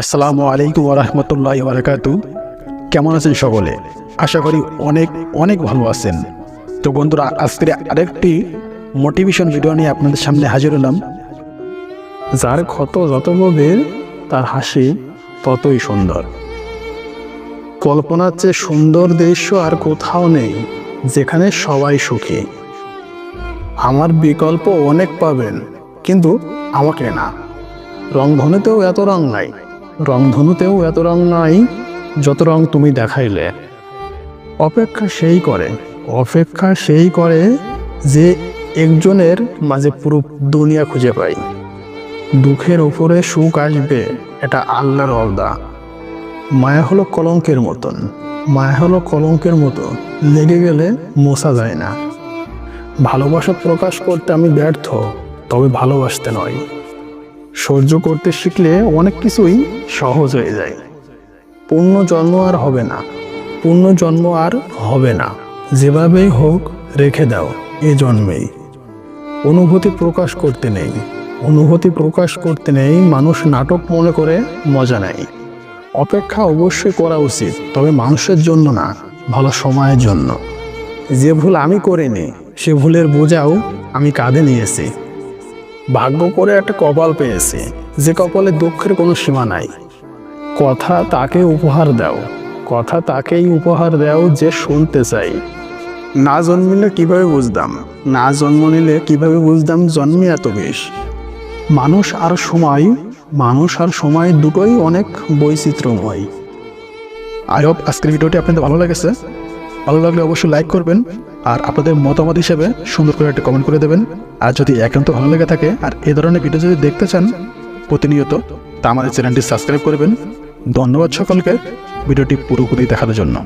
আসসালামু আলাইকুম রহমতুল্লাহ বারাকাতু কেমন আছেন সকলে? আশা করি অনেক অনেক ভালো আছেন। তো বন্ধুরা, আজকের আরেকটি মোটিভেশন ভিডিও নিয়ে আপনাদের সামনে হাজির হলাম। যার ক্ষত যত গভীর, তার হাসি ততই সুন্দর। কল্পনার চেয়ে সুন্দর দৃশ্য আর কোথাও নেই, যেখানে সবাই সুখী। আমার বিকল্প অনেক পাবেন, কিন্তু আমাকে না। রংধনুতেও এত রং নাই। রংধনুতেও এত রং নাই, যত রং তুমি দেখাইলে। অপেক্ষা সেই করে, অপেক্ষা সেই করে যে একজনের মাঝে পুরো দুনিয়া খুঁজে পাই। দুঃখের উপরে সুখ আসবে, এটা আল্লাহর অবদা মায়া হলো কলঙ্কের মতন, মায়া হলো কলঙ্কের মতো, লেগে গেলে মোছা যায় না। ভালোবাসা প্রকাশ করতে আমি ব্যর্থ, তবে ভালোবাসতে নয়। সহ্য করতে শিখলে অনেক কিছুই সহজ হয়ে যায়। পূর্ণ জন্ম আর হবে না। পূর্ণ জন্ম আর হবে না। যেভাবেই হোক, রেখে দাও এ জন্মেই। অনুভূতি প্রকাশ করতে নেই। অনুভূতি প্রকাশ করতে নেই, মানুষ নাটক মনে করে মজা নেয় অপেক্ষা অবশ্যই করা উচিত, তবে মানুষের জন্য না, ভালো সময়ের জন্য। যে ভুল আমি করিনি, সে ভুলের বোঝাও আমি কাঁধে নিয়েছি। ভাগ্য করে একটা কপাল পেয়েছি। যে কপালে দুঃখের কোনো সীমা নাই। কথা তাকে উপহার দাও। কথা তাকেই উপহার দাও যে শুনতে চাই। না জন্মিলে কীভাবে বুঝতাম না জন্ম নিলে কীভাবে বুঝতাম জন্মে এত বেশ? মানুষ আর সময়, মানুষ আর সময় দুটোই অনেক বৈচিত্র্যময়। আই হোপ আজকের ভিডিওটি আপনাদের ভালো লেগেছে। ভালো লাগলে অবশ্যই লাইক করবেন। আর আপনাদের মতামত হিসেবে সুন্দর করে একটা কমেন্ট করে দেবেন। আর যদি একান্ত ভালো লেগে থাকে আর এ ধরনের ভিডিও যদি দেখতে চান, প্রতিনিয়ত তা আমাদের চ্যানেলটি সাবস্ক্রাইব করবেন। ধন্যবাদ সকলকে ভিডিওটি পুরোপুরি দেখার জন্য।